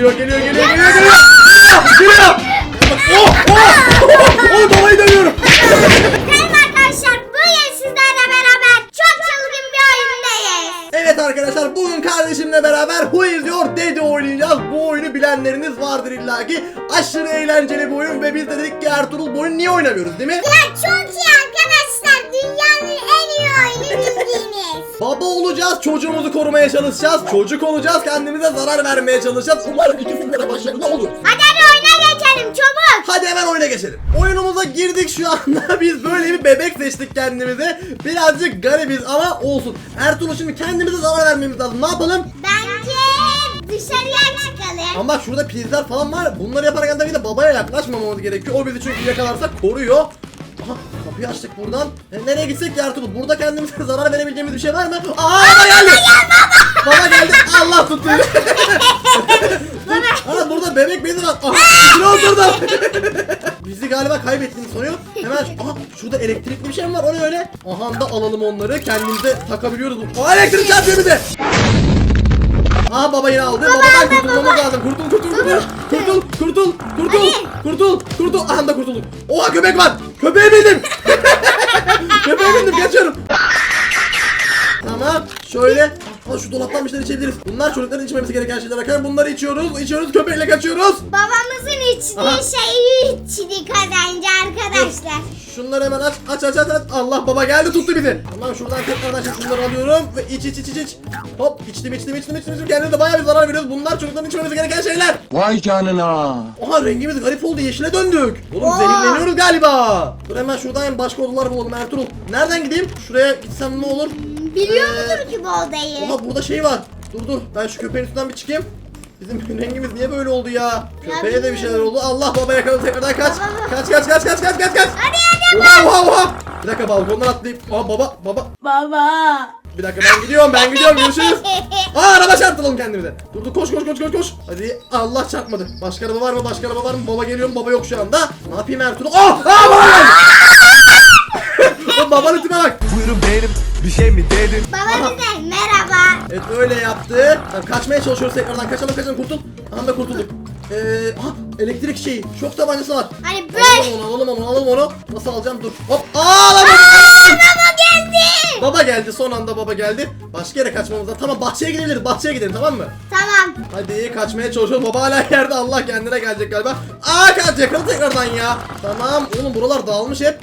geliyor geliyor çalışacağız. Çocuk olacağız, kendimize zarar vermeye çalışacağız. Umarım ikisinde de başarılı olur. Hadi hadi oyuna geçelim çabuk. Hadi hemen oyuna geçelim. Oyunumuza girdik şu anda. Biz böyle bir bebek seçtik kendimize. Birazcık garibiz ama olsun. Ertuğrul şimdi kendimize zarar vermemiz lazım. Ne yapalım? Bence dışarıya çıkalım. Ama şurada prizler falan var. Bunları yaparken tabii de babaya yaklaşmamamız gerekiyor. O bizi çünkü yakalarsa koruyor. Aha kapıyı açtık buradan. E, nereye gitsek ya Ertuğrul? Burada kendimize zarar verebileceğimiz bir şey var mı? Aa baba geldi. baba geldi. Allah tuttu. Aa burada bebek bezi var. Aha içine oturdum. Bizi galiba kaybettiğini sanıyor. Hemen aha şurada elektrikli bir şey mi var? O ne öyle? Aha da alalım onları. Kendimize takabiliyoruz. Aa elektrik çarpıyor bize. Aha baba yine aldı. Babadan kurtulmamız lazım. Kurtul kurtul kurtul. Kurtul kurtul kurtul. Kurtul kurtul. Aha da kurtulduk. Oha köpek var. Köpeğe bindim. Köpeğe bindim kaçıyorum. Tamam şöyle Aa, şu dolaptan bir şeyler içebiliriz. Bunlar çocukların içmemesi gereken şeyler arkadaşlar. Bunları içiyoruz. içiyoruz köpekle kaçıyoruz. Babamızın içtiği Aha. şeyi içtik az önce arkadaşlar. Şunları hemen aç aç aç aç aç. Allah baba geldi tuttu bizi. Tamam şuradan tekrardan şimdi şunları alıyorum ve iç iç iç iç iç. Hop içtim içtim içtim içtim içtim. Kendimize bayağı bir zarar veriyoruz. Bunlar çocukların içmemesi gereken şeyler. Vay canına. Aha rengimiz garip oldu yeşile döndük. Oğlum Aa. zehirleniyoruz galiba. Dur hemen şuradan başka odalar bulalım Ertuğrul. Nereden gideyim? Şuraya gitsem ne olur? Biliyor Ee, mudur ki bu odayı? Oha burada şey var. Dur dur ben şu köpeğin üstünden bir çıkayım. Bizim rengimiz niye böyle oldu ya? Köpeğe de bir şeyler oldu. Allah baba yakaladı tekrardan kaç. Kaç kaç kaç kaç kaç kaç kaç. Hadi hadi. Oha oha oha. Bir dakika balkondan atlayıp. Aa baba baba. Baba. Bir dakika ben gidiyorum ben gidiyorum görüşürüz. Aa araba çarptıralım kendimize. Dur dur koş koş koş koş koş. Hadi Allah çarpmadı. Başka araba var mı? Başka araba var mı? Baba geliyor mu? Baba yok şu anda. Ne yapayım Ertuğrul? Oh! Aa Babanın tipe bak. Buyurun benim bir şey mi dedin? Baba bize merhaba. Evet öyle yaptı. Tamam, kaçmaya çalışıyoruz tekrardan. Kaçalım kaçalım kurtul. Aha da kurtulduk. Ee, aha elektrik şeyi. Şok tabancası var. Hani böyle. Alalım onu alalım onu alalım onu. Nasıl alacağım dur. Hop. Aa lan. Geldi. Baba geldi son anda baba geldi. Başka yere kaçmamız lazım. Tamam bahçeye gidebiliriz. Bahçeye gidelim tamam mı? Tamam. Hadi kaçmaya çalışıyoruz. Baba hala yerde. Allah kendine gelecek galiba. Aa kaç yakaladı tekrardan ya. Tamam. Oğlum buralar dağılmış hep.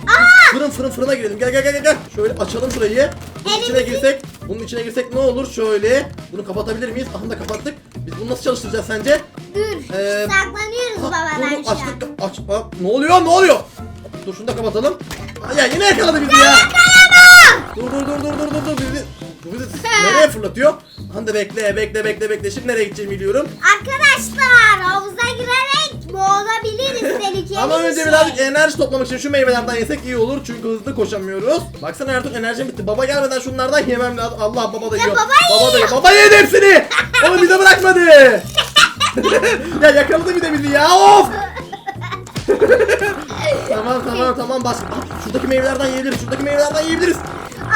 Fırın fırın fırına girelim. Gel gel gel gel. Şöyle açalım şurayı. Bunun içine girsek. Bunun içine girsek ne olur? Şöyle. Bunu kapatabilir miyiz? Aha da kapattık. Biz bunu nasıl çalıştıracağız sence? Dur. Ee, Saklanıyoruz babadan şu an. açtık. Aç. Ha, ne oluyor? Ne oluyor? Dur şunu da kapatalım. Aa, Ya yine yakaladı bizi ya. Dur dur dur dur dur dur dur bizi. Bu bizi nereye fırlatıyor? Hande bekle bekle bekle bekle. Şimdi nereye gideceğimi biliyorum. Arkadaşlar havuza girerek boğulabiliriz tehlikeli Ama önce şey. birazcık enerji toplamak için şu meyvelerden yesek iyi olur. Çünkü hızlı koşamıyoruz. Baksana Ertuğrul enerjim bitti. Baba gelmeden şunlardan yemem lazım. Allah baba da yiyor. baba da yiyor. Baba yedi hepsini. Onu bize bırakmadı. ya yakaladı bir de bizi ya. Of. tamam tamam tamam bas. Ah, şuradaki meyvelerden yiyebiliriz. Şuradaki meyvelerden yiyebiliriz.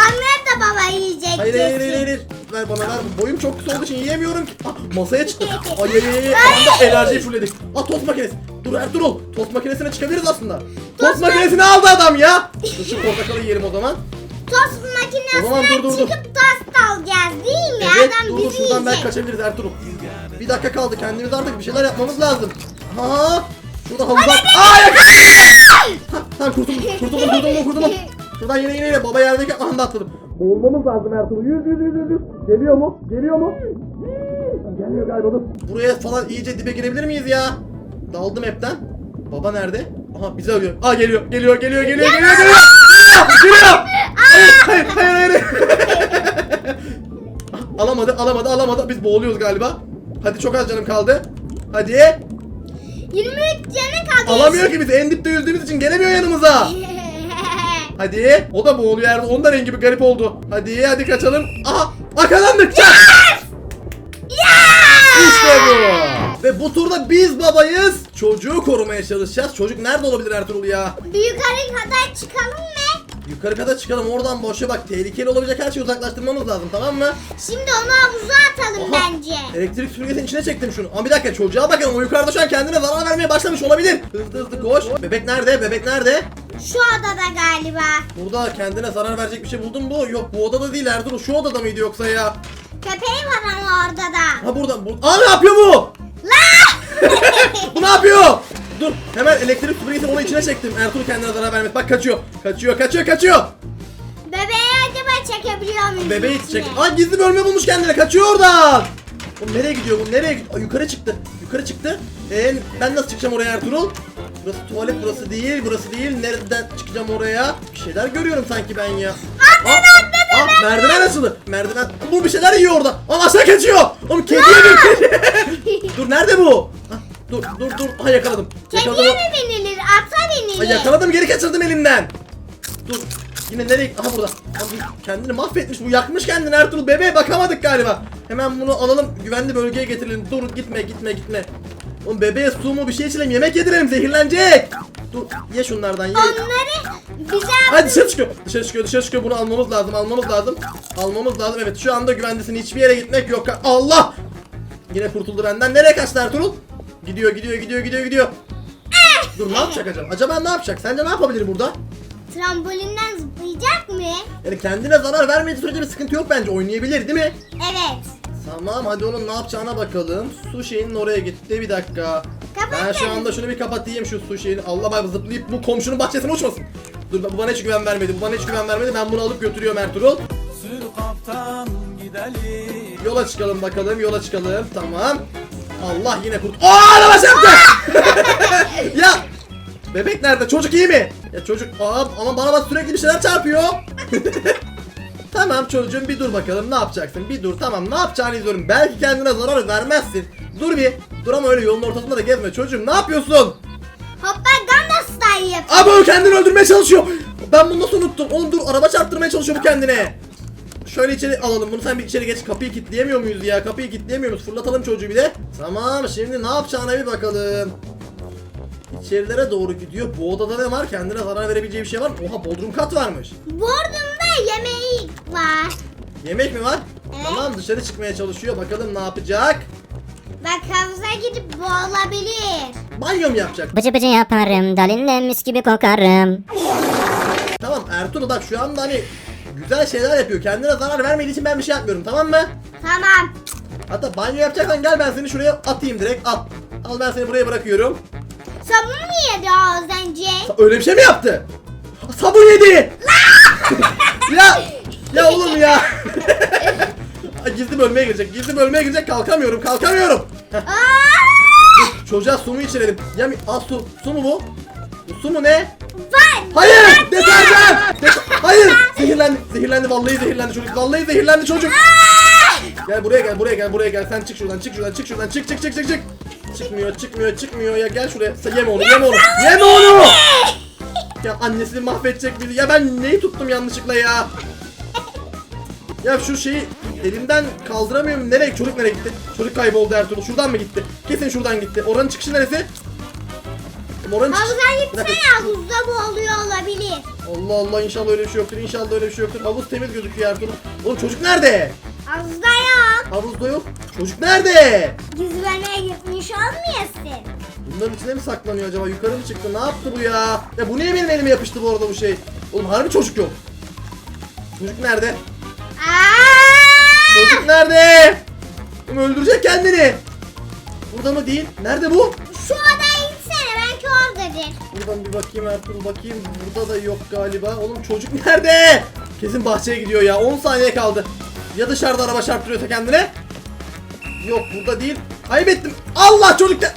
Annem de baba yiyecek Hayır hayır hayır hayır. Ver bana ver. Boyum çok kısa olduğu için yiyemiyorum ki. Ah, masaya çıktı. Ay ay ay. ay. Anda enerjiyi fulledik. Ah tost makinesi. Dur Ertuğrul. Tost makinesine çıkabiliriz aslında. Tost, Tost makinesini aldı adam ya. Dur şu portakalı yiyelim o zaman. Tost O zaman makinesinden dur, dur, dur. çıkıp tost alacağız değil mi? Evet Adam dur dur bizi şuradan belki yiyecek. kaçabiliriz Ertuğrul. Bir dakika kaldı. Kendimiz artık bir şeyler yapmamız lazım. Ha. Şurada havuz var. Aa yakaladım. Tamam kurtuldum. Kurtuldum kurtuldum kurtuldum. Şuradan yine yine yine baba yerdeki anda atladım. Boğulmamız lazım Ertuğrul. Yüz yüz yüz yüz. Geliyor mu? Geliyor mu? Gelmiyor galiba dur. Buraya falan iyice dibe girebilir miyiz ya? Daldım hepten. Baba nerede? Aha bizi arıyor. Aa geliyor. Geliyor geliyor geliyor geliyor geliyor. Geliyor. Geliyor. Hayır hayır hayır hayır. Alamadı alamadı alamadı. Biz boğuluyoruz galiba. Hadi çok az canım kaldı. Hadi. 23 canı kaldı. Alamıyor ki biz en dipte yüzdüğümüz için gelemiyor yanımıza. Hadi. O da boğuluyor yerde. Onun da rengi bir garip oldu. Hadi hadi kaçalım. Aha akalandık. Çak. İşte bu. Ve bu turda biz babayız. Çocuğu korumaya çalışacağız. Çocuk nerede olabilir Ertuğrul ya? Bir yukarı kadar çıkalım mı? Yukarı kata çıkalım oradan boşa bak tehlikeli olabilecek her şeyi uzaklaştırmamız lazım tamam mı? Şimdi onu havuza atalım Aha, bence. Elektrik süpürgesinin içine çektim şunu. Ama bir dakika çocuğa bakın o yukarıda şu an kendine zarar vermeye başlamış olabilir. Hızlı hızlı koş. Bebek nerede? Bebek nerede? Şu odada galiba. Burada kendine zarar verecek bir şey buldun mu? Yok bu odada değil Ertuğrul şu odada mıydı yoksa ya? Köpeği var ama orada da. Ha burada. Bu... Aa ne yapıyor bu? bu ne yapıyor? Dur hemen elektrik süpürgesini onun içine çektim. Ertuğrul kendine zarar vermez. Bak kaçıyor. Kaçıyor kaçıyor kaçıyor. Bebeği acaba çekebiliyor muyuz? Bebeği çek. Aa gizli bölme bulmuş kendine. Kaçıyor oradan. Oğlum nereye gidiyor bu? Nereye gidiyor? Aa, yukarı çıktı. Yukarı çıktı. Ee, ben nasıl çıkacağım oraya Ertuğrul? Burası tuvalet burası değil. Burası değil. Nereden çıkacağım oraya? Bir şeyler görüyorum sanki ben ya. Aa, aa, merdiven açıldı. Merdiven. Bu bir şeyler yiyor orada. Aa aşağı kaçıyor. Oğlum kediye bir dur nerede bu? Ha, dur dur dur. Ha yakaladım. Yakaladım. Kediye mi binilir? Ata binilir. yakaladım geri kaçırdım elimden. Dur. Yine nereye? Aha burada. Abi kendini mahvetmiş bu yakmış kendini Ertuğrul bebeğe bakamadık galiba. Hemen bunu alalım güvenli bölgeye getirelim. Dur gitme gitme gitme. Oğlum bebeğe su mu bir şey içelim yemek yedirelim zehirlenecek. Dur ye şunlardan ye. Onları bize Hadi dışarı çıkıyor. Dışarı çıkıyor dışarı çıkıyor bunu almamız lazım almamız lazım. Almamız lazım evet şu anda güvendesin hiçbir yere gitmek yok. Allah! Yine kurtuldu benden. Nereye kaçtı Ertuğrul? Gidiyor gidiyor gidiyor gidiyor gidiyor. Dur ne yapacak acaba? Acaba ne yapacak? Sence ne yapabilir burada? trambolinden zıplayacak mı? Yani kendine zarar vermediği sürece bir sıkıntı yok bence. Oynayabilir değil mi? Evet. Tamam hadi onun ne yapacağına bakalım. Su şeyinin oraya gitti bir dakika. Kapat Ben şu anda şunu bir kapatayım şu su şeyini. Allah bak zıplayıp bu komşunun bahçesine uçmasın. Dur bu bana hiç güven vermedi. Bu bana hiç güven vermedi. Ben bunu alıp götürüyorum Ertuğrul. Sür kaptan gidelim. Yola çıkalım bakalım. Yola çıkalım. Tamam. Allah yine kurt. Aa araba çarptı. ya Bebek nerede? Çocuk iyi mi? Ya çocuk aa, ama bana bak sürekli bir şeyler çarpıyor. tamam çocuğum bir dur bakalım ne yapacaksın? Bir dur tamam ne yapacağını izliyorum. Belki kendine zarar vermezsin. Dur bir. Dur ama öyle yolun ortasında da gezme çocuğum ne yapıyorsun? Hoppa Gangnam Style yap. Abi o kendini öldürmeye çalışıyor. Ben bunu nasıl unuttum? Oğlum dur araba çarptırmaya çalışıyor bu kendine. Şöyle içeri alalım bunu sen bir içeri geç kapıyı kilitleyemiyor muyuz ya kapıyı kilitleyemiyor muyuz fırlatalım çocuğu bir de Tamam şimdi ne yapacağına bir bakalım İçerilere doğru gidiyor bu odada ne var kendine zarar verebileceği bir şey var mı? Oha bodrum kat varmış Bordumda yemeği var. Yemek mi var? Evet. Tamam dışarı çıkmaya çalışıyor bakalım ne yapacak Bak havuza gidip boğulabilir. Banyo mu yapacak? Bıcı bıcı yaparım, dalinle mis gibi kokarım. Tamam Ertuğrul bak şu anda hani güzel şeyler yapıyor kendine zarar vermediği için ben bir şey yapmıyorum tamam mı? Tamam. Hatta banyo yapacaksan gel ben seni şuraya atayım direkt al. Al ben seni buraya bırakıyorum. Sabun mu yedi az önce? Sa- Öyle bir şey mi yaptı? Sabun yedi. ya ya oğlum ya. Ay, gizli bölmeye girecek. Gizli bölmeye girecek. Kalkamıyorum. Kalkamıyorum. Heh, Aa! çocuğa su mu içirelim? Ya mi? Al su. Su mu bu? Bu su mu ne? Var. Hayır! Deterjan! Det- Hayır! Zehirlendi. Zehirlendi. Vallahi zehirlendi çocuk. Vallahi zehirlendi çocuk. Gel buraya gel. Buraya gel. Buraya gel. Sen çık şuradan. Çık şuradan. Çık şuradan. Çık çık çık çık çık. Çıkmıyor, çıkmıyor, çıkmıyor ya gel şuraya. Sen yeme onu, yeme onu. Yeme onu! Ya annesini mahvedecek biri. Ya ben neyi tuttum yanlışlıkla ya? Ya şu şeyi elimden kaldıramıyorum. Nereye? Çocuk nereye gitti? Çocuk kayboldu Ertuğrul. Şuradan mı gitti? Kesin şuradan gitti. Oranın çıkışı neresi? Oranın çıkışı... Havuza gitsene havuzda boğuluyor olabilir. Allah Allah inşallah öyle bir şey yoktur. İnşallah öyle bir şey yoktur. Havuz temiz gözüküyor Ertuğrul. Oğlum çocuk nerede? Havuzda yok. Havuzda yok. Çocuk nerede? Gizlemeye gitmiş olmayasın. Bunların içine mi saklanıyor acaba? Yukarı mı çıktı? Ne yaptı bu ya? Ya bu niye benim elime yapıştı bu arada bu şey? Oğlum harbi çocuk yok. Çocuk nerede? Aa! Çocuk nerede? Oğlum öldürecek kendini. Burada mı değil? Nerede bu? Şu odaya oradadır. Buradan bir bakayım Ertuğrul bakayım. Burada da yok galiba. Oğlum çocuk nerede? Kesin bahçeye gidiyor ya. 10 saniye kaldı. Ya dışarıda araba çarptırıyorsa kendine? Yok burada değil. Kaybettim. Allah çocuk da...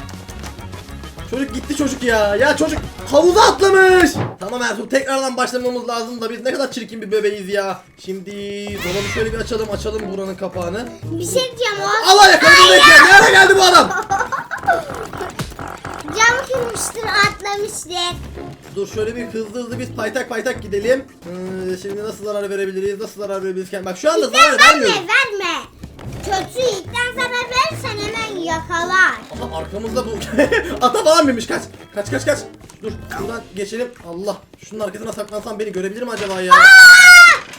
Çocuk gitti çocuk ya. Ya çocuk havuza atlamış. Tamam Ertuğrul tekrardan başlamamız lazım da biz ne kadar çirkin bir bebeğiz ya. Şimdi dolabı şöyle bir açalım açalım buranın kapağını. Bir şey diyeceğim o. Allah yakaladım bekle. Nereye geldi bu adam? Cam kırmıştır atlamıştır. Dur şöyle bir hızlı hızlı biz paytak paytak gidelim. Ee, şimdi nasıl zarar verebiliriz? Nasıl zarar verebiliriz? Bak şu anda zarar İlkten verme vermiyorum. verme. Kötü ilkten zarar verirsen hemen yakalar. Aha arkamızda bu. Ata falan binmiş kaç. Kaç kaç kaç. Dur şuradan geçelim. Allah. Şunun arkasına saklansam beni görebilir mi acaba ya?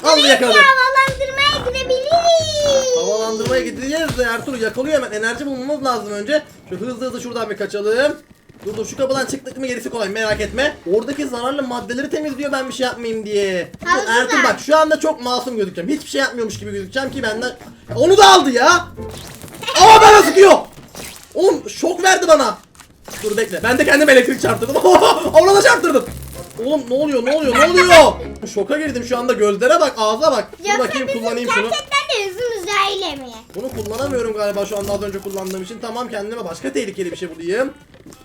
Al yakaladı. Havalandırmaya gidebiliriz. Havalandırmaya gideceğiz de Ertuğrul yakalıyor hemen. Enerji bulmamız lazım önce. Şu hızlı hızlı şuradan bir kaçalım. Dur dur şu kapıdan çıktık mı gerisi kolay merak etme. Oradaki zararlı maddeleri temizliyor ben bir şey yapmayayım diye. Dur, Ertuğrul bak şu anda çok masum gözükeceğim. Hiçbir şey yapmıyormuş gibi gözükeceğim ki benden... Ya Onu da aldı ya. Aa bana sıkıyor. Oğlum şok verdi bana. Dur bekle. Ben de kendim elektrik çarptırdım. Ona da çarptırdım. Oğlum ne oluyor ne oluyor ne oluyor? Şoka girdim şu anda gözlere bak ağza bak. Dur Yoksa bakayım bizim kullanayım şunu. gerçekten de yüzümüz öyle mi? Bunu kullanamıyorum galiba şu anda az önce kullandığım için. Tamam kendime başka tehlikeli bir şey bulayım.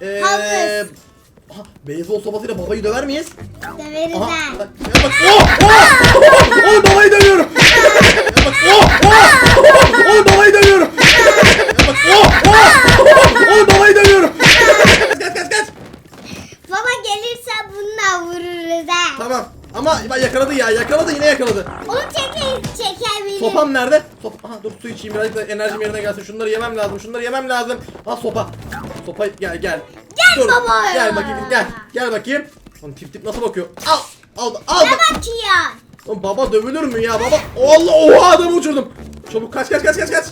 Ee, Havuz. Aha, beyzbol sopasıyla babayı döver miyiz? Döveriz Aha, ha. bak, ya bak, oh, oh, oh, oh, babayı dövüyorum. Ya bak, oh, oh, oh, oh, babayı dövüyorum. Ya bak, oh, oh, oh, oh, babayı dövüyorum. Kaç kaç kaç. Baba gelirse bununla vururuz ha. Tamam. Ama yakaladı ya, yakaladı yine yakaladı. Çekebiliriz. Sopam nerede? Sop Aha dur su içeyim birazcık da enerjim yerine gelsin. Şunları yemem lazım. Şunları yemem lazım. Ha sopa. Sopa gel gel. Gel baba ya. Gel bakayım gel. Gel bakayım. Lan tip tip nasıl bakıyor? Al. Al al. Ne bakıyor? Lan baba dövülür mü ya baba? Allah oha adamı uçurdum. Çabuk kaç kaç kaç kaç kaç.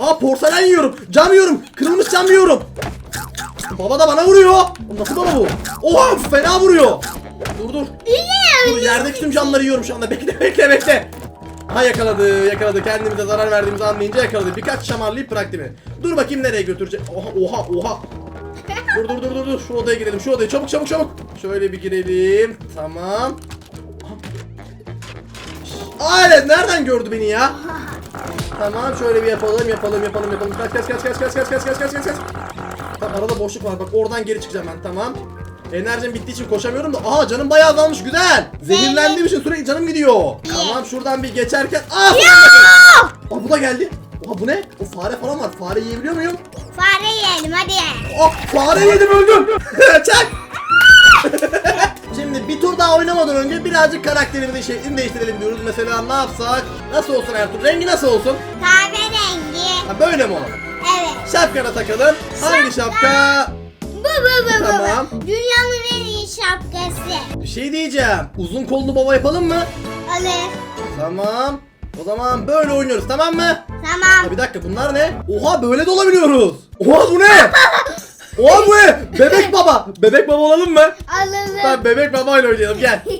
Aa porselen yiyorum. Cam yiyorum. Kırılmış cam yiyorum. Baba da bana vuruyor. Nasıl bana bu? Oha fena vuruyor. Dur dur. Dur yerdeki tüm camları yiyorum şu anda. Bekle bekle bekle. Ha yakaladı yakaladı. Kendimize zarar verdiğimizi anlayınca yakaladı. Birkaç şamarlayıp bıraktı beni. Dur bakayım nereye götürecek. Oha oha oha. Dur dur dur dur dur. Şu odaya girelim. Şu odaya çabuk çabuk çabuk. Şöyle bir girelim. Tamam. Aa evet nereden gördü beni ya? Tamam şöyle bir yapalım yapalım yapalım yapalım. Kaç kaç kaç kaç kaç kaç kaç kaç kaç kaç. Tamam arada boşluk var bak oradan geri çıkacağım ben tamam. Enerjim bittiği için koşamıyorum da aha canım bayağı azalmış güzel. Zehirlendiğim için sürekli canım gidiyor. Tamam şuradan bir geçerken aa Aa bu da geldi. Oha bu ne? O fare falan var. Fare yiyebiliyor muyum? Fare yiyelim hadi. Oh fare yedim öldüm. Çak. Şimdi bir tur daha oynamadan önce birazcık karakterimizin şeklini değiştirelim diyoruz. Mesela ne yapsak? Nasıl olsun Ertuğrul? Rengi nasıl olsun? Kahverengi. Ha böyle mi olalım? Evet. Şapkana takalım. Hangi şapka? Bu bu. Tamam. Dünyanın en iyi şapkası. Bir şey diyeceğim. Uzun kollu baba yapalım mı? Alır. Tamam. O zaman böyle oynuyoruz tamam mı? Tamam. Ha bir dakika bunlar ne? Oha böyle de olabiliyoruz. Oha bu ne? Oha bu ne? Bebek baba. Bebek baba olalım mı? Alalım. Tamam bebek babayla oynayalım gel.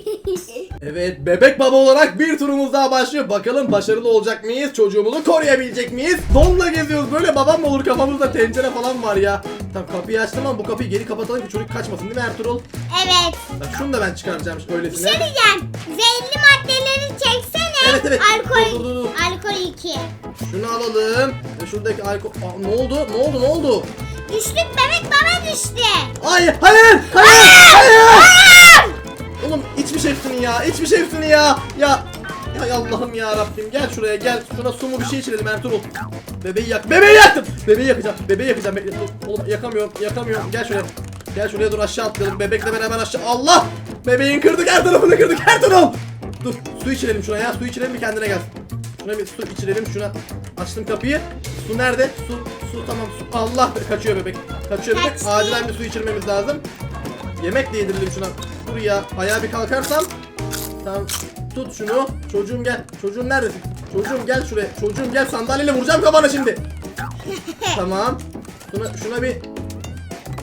Evet bebek baba olarak bir turumuz daha başlıyor. Bakalım başarılı olacak mıyız? Çocuğumuzu koruyabilecek miyiz? Donla geziyoruz. Böyle babam mı olur kafamızda tencere falan var ya. Tamam kapıyı açtım ama bu kapıyı geri kapatalım ki çocuk kaçmasın değil mi Ertuğrul? evet. Bak şunu da ben çıkaracağım Bir öylesine. şey diyeceğim. Zehirli maddeleri çeksene. Evet, evet. Alkol. Dur, dur, dur. Alkol 2. Şunu alalım. Ve şuradaki alkol... Aa, ne oldu? Ne oldu? Ne oldu? Düştük bebek baba düştü. Hayır! Hayır! Hayır! Hayır! Oğlum içmiş hepsini ya. içmiş hepsini ya. Ya Hay Allah'ım ya Rabbim gel şuraya gel. Şuna su mu bir şey içirelim Ertuğrul. Bebeği yak. Bebeği yaktım. Bebeği yakacağım. Bebeği yakacağım. Bekle. Dur. Oğlum yakamıyorum. Yakamıyorum. Gel şuraya. Gel şuraya dur aşağı atlayalım. Bebekle beraber aşağı. Allah! Bebeğin kırdık her tarafını kırdık Ertuğrul. Dur su içirelim şuna ya. Su içirelim bir kendine gelsin. Şuna bir su içirelim şuna. Açtım kapıyı. Su nerede? Su, su tamam su. Allah kaçıyor bebek. Kaçıyor bebek. Kaçtı. Acilen bir su içirmemiz lazım. Yemek de yedirelim şuna. Dur ya. Ayağa bir kalkarsam. Tamam. Tut şunu. Çocuğum gel. Çocuğum neredesin? Çocuğum gel şuraya. Çocuğum gel sandalyeyle vuracağım kafana şimdi. tamam. Şuna, şuna bir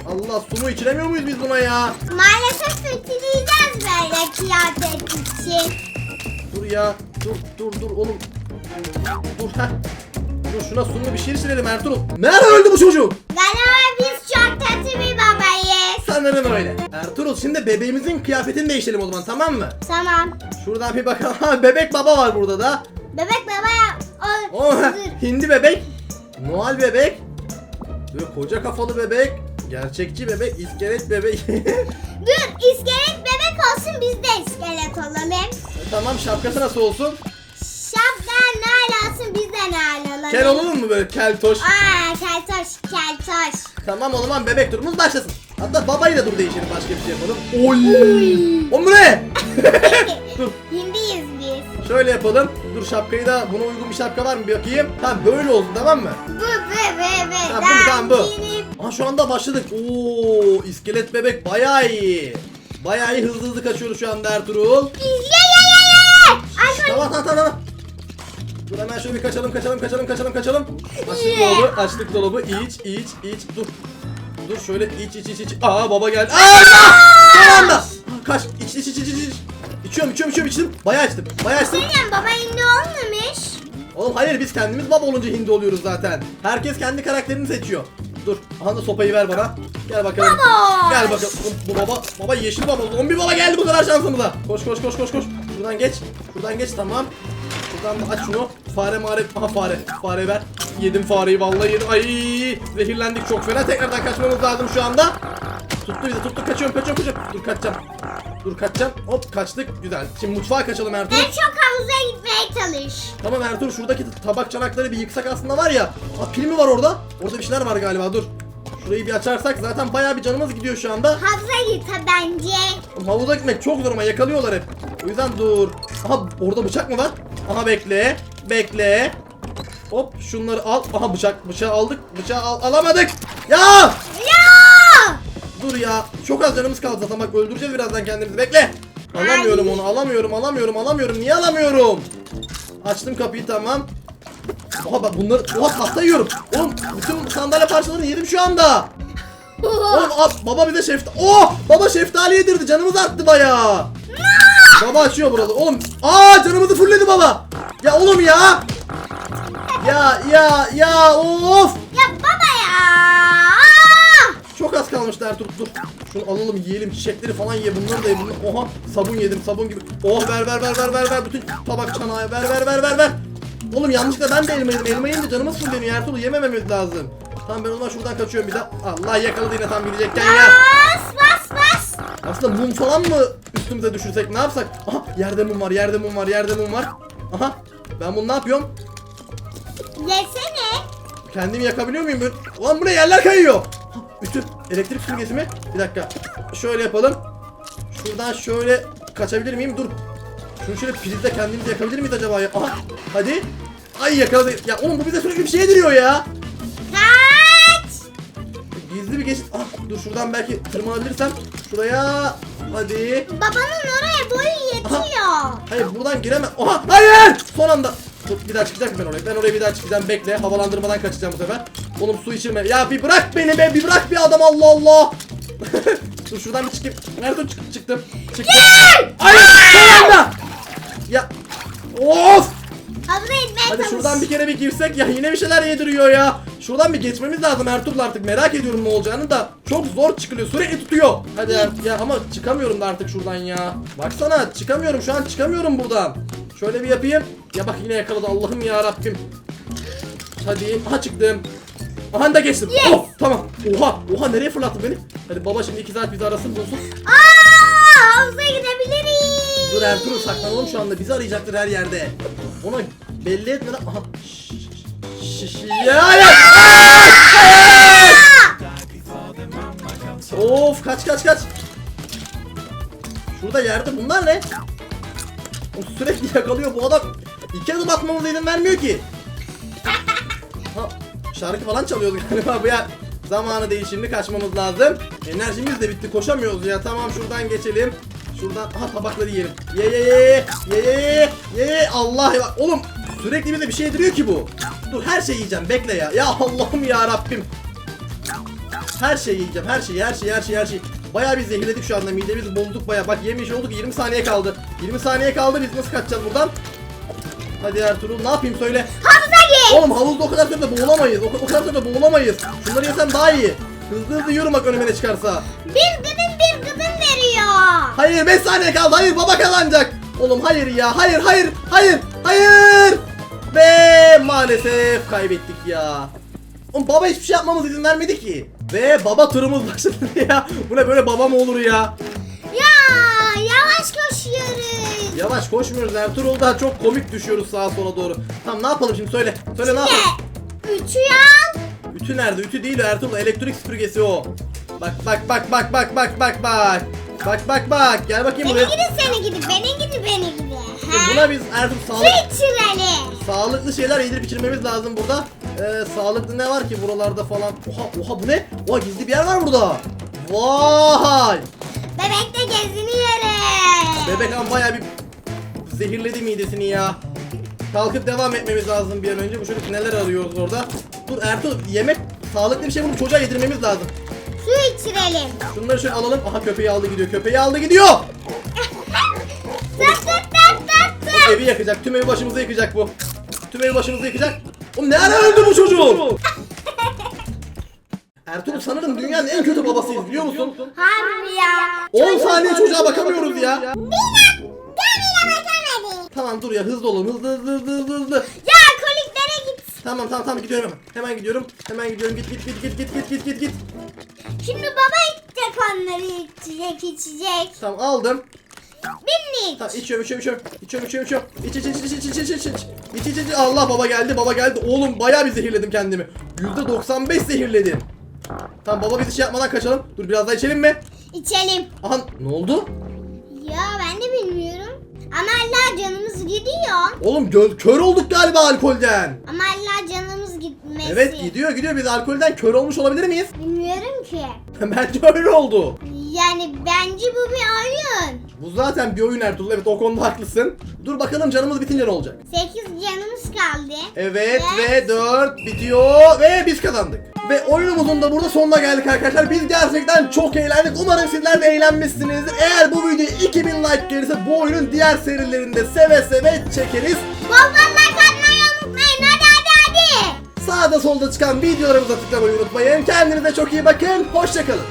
Allah su mu içiremiyor muyuz biz buna ya? Maalesef kötüleyeceğiz böyle kıyafet için. Dur ya. Dur dur dur oğlum. Dur ha. Dur şuna sunu bir şey içirelim Ertuğrul. Nerede öldü bu çocuk? Galiba Sanırım öyle. Ertuğrul şimdi bebeğimizin kıyafetini değiştirelim o zaman tamam mı? Tamam. Şuradan bir bakalım. Ha, bebek baba var burada da. Bebek baba o, Oh, dur. hindi bebek. Noel bebek. Böyle koca kafalı bebek. Gerçekçi bebek. iskelet bebek. Dur iskelet bebek olsun biz de iskelet olalım. tamam şapkası nasıl olsun? Şapka ne olsun biz de ne olalım. Kel olur mu böyle keltoş? Aa keltoş keltoş. Tamam o zaman bebek turumuz başlasın. Hatta babayı da dur değişelim başka bir şey yapalım. Oy. O bu ne? dur Hindiyiz biz. şöyle yapalım. Dur şapkayı da buna uygun bir şapka var mı bir bakayım. Tamam böyle olsun tamam mı? Bu bu. Tamam bu tamam bu. Aha şu anda başladık. Oo iskelet bebek bayağı iyi. Bayağı iyi hızlı hızlı kaçıyoruz şu anda Ertuğrul. Ye ye ye ye. Ay Tamam tamam tamam. Dur hemen şöyle bir kaçalım kaçalım kaçalım kaçalım kaçalım. Açtık Yeah. dolabı açtık dolabı iç iç iç dur. Dur şöyle iç iç iç iç. Aa baba geldi. Aa! Son anda. Kaç iç iç iç iç iç. İçiyorum içiyorum içiyorum içtim. Bayağı içtim. Bayağı içtim. Senin baba indi olmamış. Oğlum hayır biz kendimiz baba olunca hindi oluyoruz zaten. Herkes kendi karakterini seçiyor. Dur. Aha da sopayı ver bana. Gel bakalım. Baba. Gel bakalım. Bu baba, baba yeşil baba. Zombi baba geldi bu kadar şansımıza. Koş koş koş koş koş. Şuradan geç. Şuradan geç tamam. Şuradan da aç şunu. Fare mare. Aha fare. Fare ver. Yedim fareyi vallahi yedim. Ay zehirlendik çok fena. Tekrardan kaçmamız lazım şu anda. Tuttu bizi tuttu. Kaçıyorum kaçıyorum kaçıyorum. Dur kaçacağım. Dur kaçacağım. Hop kaçtık. Güzel. Şimdi mutfağa kaçalım Ertuğrul. En çok havuza gitmeye çalış. Tamam Ertuğrul şuradaki tabak çanakları bir yıksak aslında var ya. Aa, pil mi var orada? Orada bir şeyler var galiba dur. Şurayı bir açarsak zaten bayağı bir canımız gidiyor şu anda. Havuza git ha bence. Havuza gitmek çok zor ama yakalıyorlar hep. O yüzden dur. Aha orada bıçak mı var? Aha bekle. Bekle. Hop şunları al. Aha bıçak. Bıçağı aldık. Bıçağı al alamadık. Ya! Ya! Dur ya. Çok az canımız kaldı zaten bak öldüreceğiz birazdan kendimizi. Bekle. Alamıyorum Ay. onu. Alamıyorum. Alamıyorum. Alamıyorum. Niye alamıyorum? Açtım kapıyı tamam. Oha bak bunları oha tahta yiyorum. Oğlum bütün sandalye parçalarını yedim şu anda. Oğlum al, baba bize şeftali. Oh baba şeftali yedirdi canımız arttı bayağı. Baba açıyor burada. Oğlum aa canımızı fulledi baba. Ya oğlum ya. Ya ya ya of. Ya baba ya! Çok az kalmıştı Ertuğrul dur. Şunu alalım yiyelim çiçekleri falan ye bunları da ye bunları. Oha sabun yedim sabun gibi. Oh ver ver ver ver ver ver bütün tabak çanağı ver ver ver ver ver. Oğlum yanlışlıkla ben de elma yedim. Elma yiyince canımız fulleniyor Ertuğrul yemememiz lazım. Tamam ben ondan şuradan kaçıyorum bir daha. Allah yakaladı yine tam gidecekken ya. Bas bas bas. Aslında mum falan mı üstümüze düşürsek ne yapsak? Aha yerde mum var yerde mum var yerde mum var. Aha ben bunu ne yapıyorum? Yesene. Kendimi yakabiliyor muyum? Böyle... Ulan bu ne yerler kayıyor. Ha, Ütü. Elektrik süpürgesi mi? Bir dakika. Şöyle yapalım. Şuradan şöyle kaçabilir miyim? Dur. Şunu şöyle prizde kendimizi yakabilir miyiz acaba ya? Aha. Hadi. Ay yakaladı. Ya oğlum bu bize sürekli bir şey yediriyor ya. Gizli bir geçit. Ah dur şuradan belki tırmanabilirsem. Şuraya. Hadi. Babanın oraya boyu yetiyor. Hayır buradan giremem. Oha hayır. Son anda. Dur bir daha çıkacak mı ben oraya? Ben oraya bir daha çıkacağım. Bekle. Havalandırmadan kaçacağım bu sefer. Oğlum su içirme. Ya bir bırak beni be. Bir bırak bir adam Allah Allah. Dur şuradan bir çıkayım. Nerede çık çıktım? Çıktım. Hayır son anda. Ya. Of. Gitmeye Hadi şuradan bir kere bir girsek ya yine bir şeyler yediriyor ya. Şuradan bir geçmemiz lazım Ertuğrul artık merak ediyorum ne olacağını da çok zor çıkılıyor sürekli tutuyor. Hadi ya, ya ama çıkamıyorum da artık şuradan ya. Baksana çıkamıyorum şu an çıkamıyorum buradan. Şöyle bir yapayım. Ya bak yine yakaladı Allah'ım ya Rabbim. Hadi aha çıktım. Aha da geçtim. Oh tamam. Oha oha nereye fırlattı beni? Hadi baba şimdi iki saat bizi arasın bulsun. Aa, havuza gidebiliriz. Dur Ertuğrul saklanalım şu anda bizi arayacaktır her yerde. Ona belli etmeden aha. Şş, ya ya. Of kaç kaç kaç. Şurada yerde bunlar ne? O sürekli yakalıyor bu adam. İki adım atmamıza izin vermiyor ki. Ha, şarkı falan çalıyordu galiba bu ya. Zamanı değil şimdi kaçmamız lazım. Enerjimiz de bitti koşamıyoruz ya. Tamam şuradan geçelim. Şuradan aha tabakları yiyelim. Ye ye ye ye ye ye ye Allah ya. Oğlum sürekli bize bir şey yediriyor ki bu. Dur her şeyi yiyeceğim bekle ya. Ya Allah'ım ya Rabbim. Her şeyi yiyeceğim. Her şeyi, her şeyi, her şeyi, her şeyi. Bayağı bir zehirledik şu anda. Midemizi bozduk bayağı. Bak yemiş olduk. 20 saniye kaldı. 20 saniye kaldı. Biz nasıl kaçacağız buradan? Hadi Ertuğrul ne yapayım söyle. Havuza git. Oğlum havuzda o kadar sürede boğulamayız. O, o kadar sürede boğulamayız. Şunları yesem daha iyi. Hızlı hızlı yürü bak önüme ne çıkarsa. Bir gıdım bir gıdım veriyor. Hayır 5 saniye kaldı. Hayır baba kazanacak. Oğlum hayır ya. Hayır hayır hayır hayır. Ve maalesef kaybettik ya. Oğlum baba hiçbir şey yapmamız izin vermedi ki. Ve baba turumuz başladı ya. Bu ne böyle baba mı olur ya? Ya yavaş koşuyoruz. Yavaş koşmuyoruz Ertuğrul da çok komik düşüyoruz sağa sola doğru. Tamam ne yapalım şimdi söyle. Söyle ne yapalım? Üçü al. Ütü nerede? Ütü değil Ertuğrul. Elektrik süpürgesi o. Bak bak bak bak bak bak bak bak. Bak bak bak. Gel bakayım Beni buraya. gidi seni gidi beni gidi beni gidi. Buna biz Su sağlık, içirelim. sağlıklı şeyler yedirip içirmemiz lazım burada. Ee, sağlıklı ne var ki buralarda falan? Oha oha bu ne? Oha gizli bir yer var burada. Vay! Bebek de geziniyor. Bebek ama bayağı bir zehirledi midesini ya. Kalkıp devam etmemiz lazım bir an önce. Bu çocuk neler arıyoruz orada? Dur Ertuğrul yemek sağlıklı bir şey bulup çocuğa yedirmemiz lazım. Su içirelim. Şunları şöyle alalım. Aha köpeği aldı gidiyor. Köpeği aldı gidiyor. Evi yakacak. Tüm evi başımıza yıkacak bu. Tüm evi başımıza yıkacak. Oğlum ne ara öldü bu çocuk? Ertuğrul sanırım dünyanın en kötü babasıyız biliyor musun? Harbi ya. 10 saniye çocuğa bakamıyoruz ya. Tamam dur ya hızlı olun hızlı hızlı hızlı hızlı hızlı. Ya koliklere git. Tamam tamam tamam gidiyorum hemen. Hemen gidiyorum. Hemen gidiyorum. Git git git git git git git git git. Şimdi baba içecek onları içecek içecek. Tamam aldım. Benim iç. Tamam içiyorum içiyorum içiyorum. İçiyorum içiyorum içiyorum. İç iç iç iç iç iç iç iç. İç iç iç. Allah baba geldi baba geldi. Oğlum bayağı bir zehirledim kendimi. %95 zehirledim. Tamam baba biz şey yapmadan kaçalım. Dur biraz daha içelim mi? İçelim. Aha ne oldu? Ya ben de bilmiyorum. Ama Allah canımız gidiyor. Oğlum göz kör olduk galiba alkolden. Ama Allah canımız gitmesi. Evet gidiyor gidiyor biz alkolden kör olmuş olabilir miyiz? Bilmiyorum ki. Bence öyle oldu. Yani bence bu bir oyun. Bu zaten bir oyun Ertuğrul evet o konuda haklısın. Dur bakalım canımız bitince ne olacak? 8 canımız kaldı. Evet ve 4 bitiyor ve biz kazandık. Ve oyunumuzun da burada sonuna geldik arkadaşlar. Biz gerçekten çok eğlendik. Umarım sizler de eğlenmişsinizdir. Eğer bu video 2000 like gelirse bu oyunun diğer serilerinde seve seve çekeriz. Bol bol like atmayı unutmayın. Hadi hadi hadi. Sağda solda çıkan videolarımıza tıklamayı unutmayın. Kendinize çok iyi bakın. Hoşçakalın.